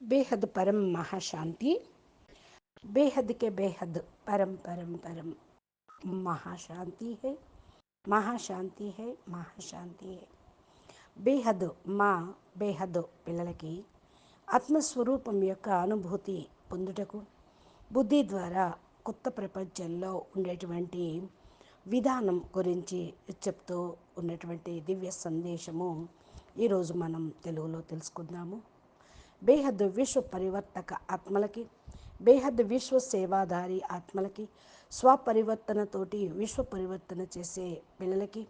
बेहद परम महाशांति बेहद के बेहद परम परम परम महाशांति है మహాశాంతి హై మహాశాంతి హై బేహద్ మా బేహద్ పిల్లలకి ఆత్మస్వరూపం యొక్క అనుభూతి పొందుటకు బుద్ధి ద్వారా కొత్త ప్రపంచంలో ఉండేటువంటి విధానం గురించి చెప్తూ ఉన్నటువంటి దివ్య సందేశము ఈరోజు మనం తెలుగులో తెలుసుకుందాము బేహద్ విశ్వ పరివర్తక ఆత్మలకి బేహద్ విశ్వ సేవాదారి ఆత్మలకి స్వపరివర్తనతోటి విశ్వ పరివర్తన చేసే పిల్లలకి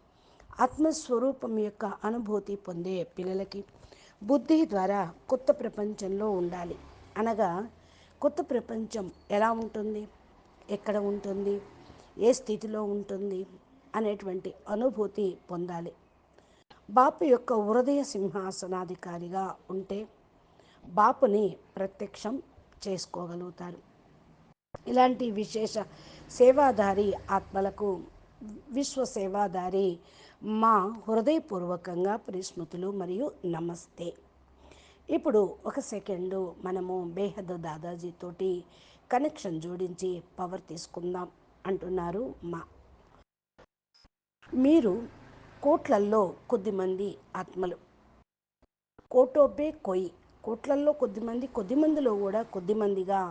ఆత్మస్వరూపం యొక్క అనుభూతి పొందే పిల్లలకి బుద్ధి ద్వారా కొత్త ప్రపంచంలో ఉండాలి. అనగా కొత్త ప్రపంచం ఎలా ఉంటుంది ఎక్కడ ఉంటుంది ఏ స్థితిలో ఉంటుంది అనేటువంటి అనుభూతి పొందాలి. బాపు యొక్క హృదయ సింహాసనాధికారిగా ఉంటే బాపుని ప్రత్యక్షం చేసుకోగలుగుతారు. ఇలాంటి విశేష సేవాదారి ఆత్మలకు విశ్వ సేవాదారి మా హృదయపూర్వకంగా పరిస్మృతులు మరియు నమస్తే. ఇప్పుడు ఒక సెకండు మనము బేహద్ దాదాజీతోటి కనెక్షన్ జోడించి పవర్ తీసుకుందాం అంటున్నారు మా. మీరు కోట్లల్లో కొద్దిమంది ఆత్మలు. కోటోబే కొయి కోట్లల్లో కొద్దిమంది కొద్దిమందిలో కూడా కొద్దిమందిగా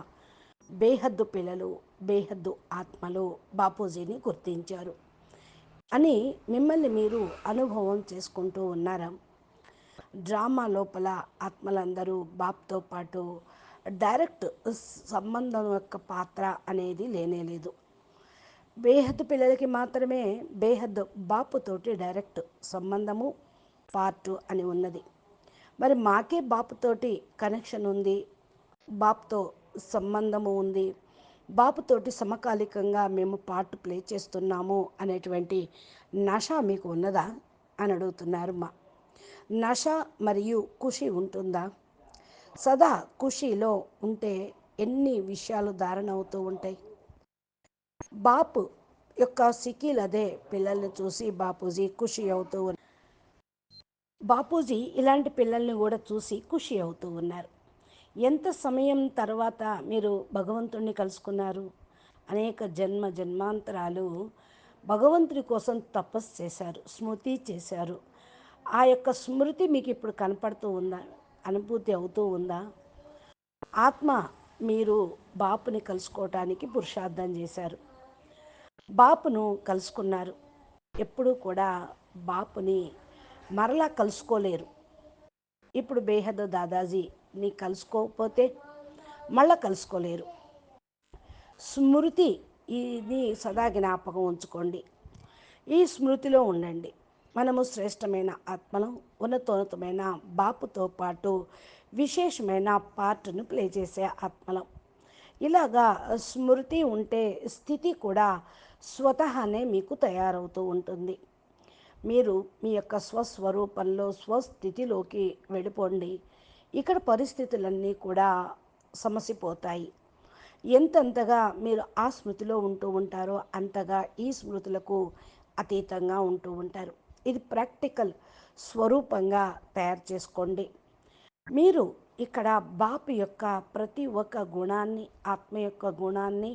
బేహద్దు పిల్లలు బేహద్దు ఆత్మలు బాపూజీని గుర్తించారు అని మిమ్మల్ని మీరు అనుభవం చేసుకుంటూ ఉన్నారా? డ్రామా లోపల ఆత్మలందరూ బాప్తో పాటు డైరెక్ట్ సంబంధం యొక్క పాత్ర అనేది లేనేలేదు. బేహద్దు పిల్లలకి మాత్రమే బేహద్దు బాపుతోటి డైరెక్ట్ సంబంధము పార్టు అని ఉన్నది. మరి మాకే బాపుతోటి కనెక్షన్ ఉంది బాపుతో సంబంధము ఉంది బాపుతోటి సమకాలికంగా మేము పార్ట్ ప్లే చేస్తున్నాము అనేటువంటి నష మీకు ఉన్నదా అని అడుగుతున్నారు మా. నష మరియు ఖుషి ఉంటుందా? సదా ఖుషిలో ఉంటే ఎన్ని విషయాలు ధారణ అవుతూ ఉంటాయి? బాపు యొక్క సికీలు అదే పిల్లల్ని చూసి బాపూజీ ఖుషి అవుతూ బాపూజీ ఇలాంటి పిల్లల్ని కూడా చూసి ఖుషి అవుతూ ఉన్నారు. ఎంత సమయం తర్వాత మీరు భగవంతుణ్ణి కలుసుకున్నారు? అనేక జన్మ జన్మాంతరాలు భగవంతుడి కోసం తపస్సు చేశారు స్మృతి చేశారు. ఆ యొక్క స్మృతి మీకు ఇప్పుడు కనపడుతూ ఉందా? అనుభూతి అవుతూ ఉందా? ఆత్మ మీరు బాపుని కలుసుకోవటానికి పురుషార్థం చేశారు. బాపును కలుసుకున్నారు. ఎప్పుడూ కూడా బాపుని మరలా కలుసుకోలేరు. ఇప్పుడు బేహద్ దాదాజీ నీ కలుసుకోకపోతే మళ్ళా కలుసుకోలేరు. స్మృతి ఇది సదా జ్ఞాపకం ఉంచుకోండి. ఈ స్మృతిలో ఉండండి. మనము శ్రేష్టమైన ఆత్మలం ఉన్నతోన్నతమైన బాపుతో పాటు విశేషమైన పార్ట్ను ప్లే చేసే ఆత్మలం. ఇలాగా స్మృతి ఉంటే స్థితి కూడా స్వతహానే మీకు తయారవుతూ ఉంటుంది. మీరు మీ యొక్క స్వస్వరూపంలో స్వస్థితిలోకి వెళ్ళిపోండి. ఇక్కడ పరిస్థితులన్నీ కూడా సమసిపోతాయి. ఎంతెంతగా మీరు ఆ స్మృతిలో ఉంటూ ఉంటారో అంతగా ఈ స్మృతులకు అతీతంగా ఉంటూ ఉంటారు. ఇది ప్రాక్టికల్ స్వరూపంగా తయారు చేసుకోండి. మీరు ఇక్కడ బాపు యొక్క ప్రతి ఒక్క గుణాన్ని ఆత్మ యొక్క గుణాన్ని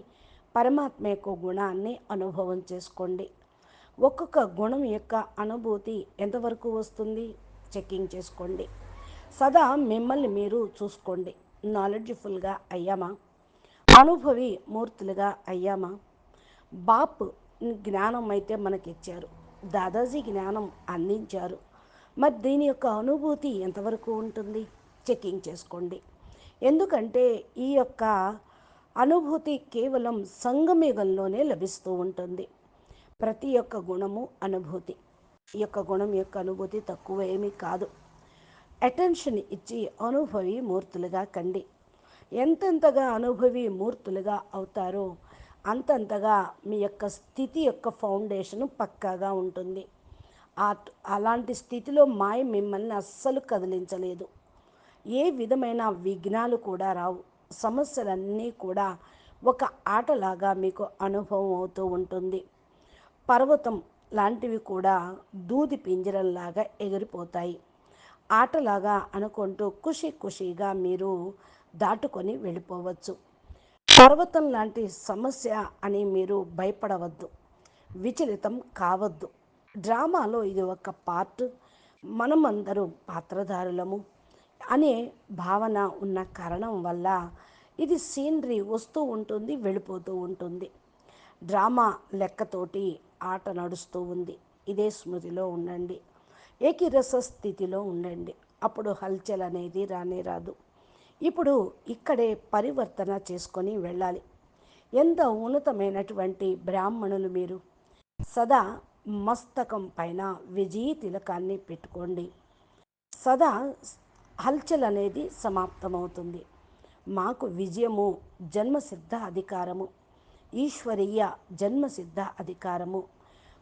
పరమాత్మ యొక్క గుణాన్ని అనుభవం చేసుకోండి. ఒక్కొక్క గుణం యొక్క అనుభూతి ఎంతవరకు వస్తుంది? చెక్కింగ్ చేసుకోండి. సదా మిమ్మల్ని మీరు చూసుకోండి. నాలెడ్జ్ఫుల్గా అయ్యామా? అనుభవి మూర్తులుగా అయ్యామా? బాప్ జ్ఞానం అయితే మనకి ఇచ్చారు దాదాజీ జ్ఞానం అందించారు. మరి దీని యొక్క అనుభూతి ఎంతవరకు ఉంటుంది? చెక్కింగ్ చేసుకోండి. ఎందుకంటే ఈ యొక్క అనుభూతి కేవలం సంగమేగంలోనే లభిస్తూ ఉంటుంది. ప్రతి ఒక్క గుణము అనుభూతి. ఈ యొక్క గుణం యొక్క అనుభూతి తక్కువ ఏమీ కాదు. అటెన్షన్ ఇచ్చి అనుభవి మూర్తులుగా కండి. ఎంతెంతగా అనుభవి మూర్తులుగా అవుతారో అంతంతగా మీ యొక్క స్థితి యొక్క ఫౌండేషన్ పక్కాగా ఉంటుంది. అలాంటి స్థితిలో మాయ మిమ్మల్ని అస్సలు కదిలించలేదు. ఏ విధమైన విఘ్నాలు కూడా రావు. సమస్యలన్నీ కూడా ఒక ఆటలాగా మీకు అనుభవం అవుతూ ఉంటుంది. పర్వతం లాంటివి కూడా దూది పింజరంలాగా ఎగిరిపోతాయి. ఆటలాగా అనుకుంటూ ఖుషి ఖుషిగా మీరు దాటుకొని వెళ్ళిపోవచ్చు. పర్వతం లాంటి సమస్య అని మీరు భయపడవద్దు. విచలితం కావద్దు. డ్రామాలో ఇది ఒక పార్ట్. మనమందరూ పాత్రధారులము అనే భావన ఉన్న కారణం వల్ల ఇది సీనరీ వస్తూ ఉంటుంది వెళ్ళిపోతూ ఉంటుంది. డ్రామా లెక్కతోటి ఆట నడుస్తూ ఉంది. ఇదే స్మృతిలో ఉండండి. ఏకిరస స్థితిలో ఉండండి. అప్పుడు హల్చల్ అనేది రానే రాదు. ఇప్పుడు ఇక్కడే పరివర్తన చేసుకొని వెళ్ళాలి. ఎంత ఉన్నతమైనటువంటి బ్రాహ్మణులు మీరు? సదా మస్తకం పైన విజయీ తిలకాన్ని పెట్టుకోండి. సదా హల్చల్ అనేది సమాప్తమవుతుంది. మాకు విజయము జన్మసిద్ధ అధికారము. ఈశ్వరీయ జన్మసిద్ధ అధికారము.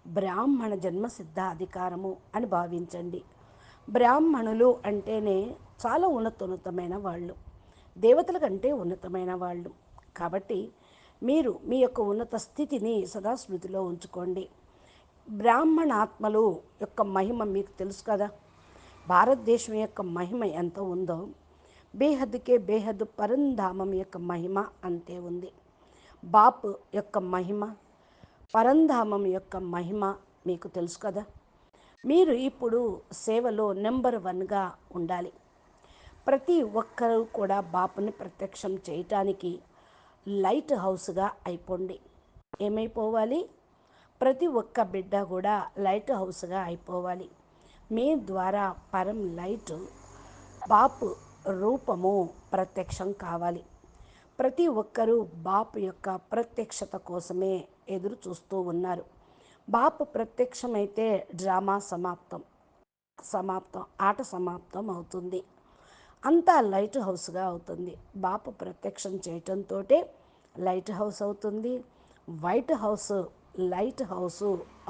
బ్రాహ్మణ జన్మసిద్ధ అధికారము అని భావించండి. బ్రాహ్మణులు అంటేనే చాలా ఉన్నతోన్నతమైన వాళ్ళు. దేవతల కంటే ఉన్నతమైన వాళ్ళు. కాబట్టి మీరు మీ యొక్క ఉన్నత స్థితిని సదా స్మృతిలో ఉంచుకోండి. బ్రాహ్మణాత్మలు యొక్క మహిమ మీకు తెలుసు కదా. భారతదేశం యొక్క మహిమ ఎంత ఉందో బేహద్దుకే బేహద్దు పరంధామం యొక్క మహిమ అంతే ఉంది. బాప్ యొక్క మహిమ పరంధామం యొక్క మహిమ మీకు తెలుసు కదా? మీరు ఇప్పుడు సేవలో నెంబర్ వన్గా ఉండాలి. ప్రతి ఒక్కరూ కూడా బాపుని ప్రత్యక్షం చేయటానికి లైట్ హౌస్గా అయిపోండి. ఏమైపోవాలి? ప్రతి ఒక్క బిడ్డ కూడా లైట్ హౌస్గా అయిపోవాలి. మీ ద్వారా పరం లైట్ బాపు రూపము ప్రత్యక్షం కావాలి. ప్రతి ఒక్కరూ బాపు యొక్క ప్రత్యక్షత కోసమే ఎదురు చూస్తూ ఉన్నారు. బాపు ప్రత్యక్షమైతే డ్రామా సమాప్తం సమాప్తం ఆట సమాప్తం అవుతుంది. అంతా లైట్ హౌస్గా అవుతుంది. బాపు ప్రత్యక్షం చేయటంతో లైట్ హౌస్ అవుతుంది. వైట్ హౌస్ లైట్ హౌస్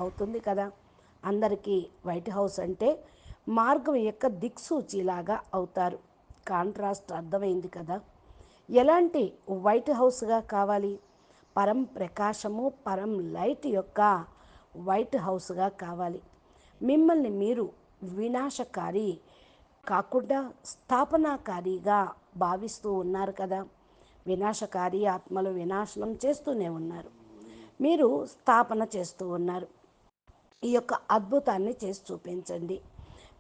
అవుతుంది కదా. అందరికీ వైట్ హౌస్ అంటే మార్గం యొక్క దిక్సూచిలాగా అవుతారు. కాంట్రాస్ట్ అర్థమైంది కదా. ఎలాంటి వైట్ హౌస్గా కావాలి? పరం ప్రకాశము పరం లైట్ యొక్క వైట్ హౌస్గా కావాలి. మిమ్మల్ని మీరు వినాశకారి కాకుండా స్థాపనాకారిగా భావిస్తూ ఉన్నారు కదా? వినాశకారి ఆత్మలు వినాశనం చేస్తూనే ఉన్నారు. మీరు స్థాపన చేస్తూ ఉన్నారు. ఈ యొక్క అద్భుతాన్ని చేసి చూపించండి.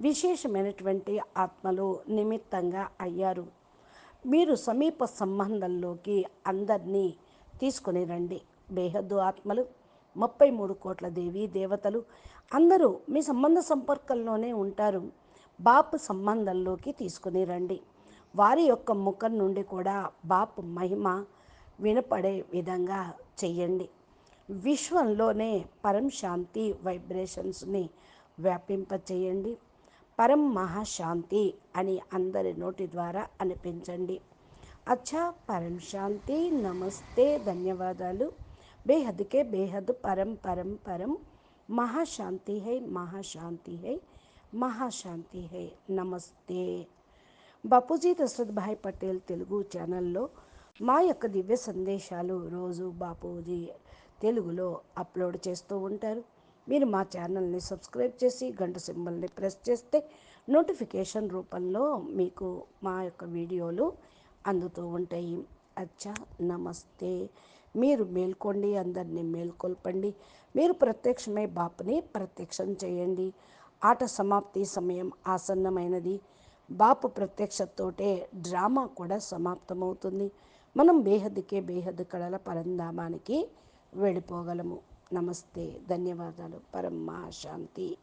విశేషమైనటువంటి ఆత్మలు నిమిత్తంగా అయ్యారు. మీరు సమీప సంబంధంలోకి అందరినీ తీసుకుని రండి. బేహద్దు ఆత్మలు ముప్పై మూడు కోట్ల దేవి దేవతలు అందరూ మీ సంబంధ సంపర్కంలోనే ఉంటారు. బాపు సంబంధంలోకి తీసుకుని రండి. వారి యొక్క ముఖం నుండి కూడా బాప్ మహిమ వినపడే విధంగా చెయ్యండి. విశ్వంలోనే పరం శాంతి వైబ్రేషన్స్ని వ్యాపింపచేయండి. పరం మహాశాంతి అని అందరి నోటి ద్వారా అనిపించండి. అచ్చా పరం శాంతి నమస్తే ధన్యవాదాలు. బేహద్కే బేహద్ పరం పరం పరం. మహాశాంతి హై మహాశాంతి హై మహాశాంతి హై. నమస్తే. బాపూజీ దశరథ్ భాయ్ పటేల్ తెలుగు ఛానల్లో మా యొక్క దివ్య సందేశాలు రోజు బాపూజీ తెలుగులో అప్లోడ్ చేస్తూ ఉంటారు. మీరు మా ఛానల్ని సబ్స్క్రైబ్ చేసి గంట సింబల్ని ప్రెస్ చేస్తే నోటిఫికేషన్ రూపంలో మీకు మా యొక్క వీడియోలు అందుతూ ఉంటాయి. అచ్చా నమస్తే. మీరు మేల్కోండి అందరినీ మేల్కొల్పండి. మీరు ప్రత్యక్షమై బాపుని ప్రత్యక్షం చేయండి. ఆట సమాప్తి సమయం ఆసన్నమైనది. బాపు ప్రత్యక్షతోటే డ్రామా కూడా సమాప్తమవుతుంది. మనం బేహద్కే బేహద్ కళల పరంధామానికి వెళ్ళిపోగలము. నమస్తే ధన్యవాదాలు. పరమ శాంతి.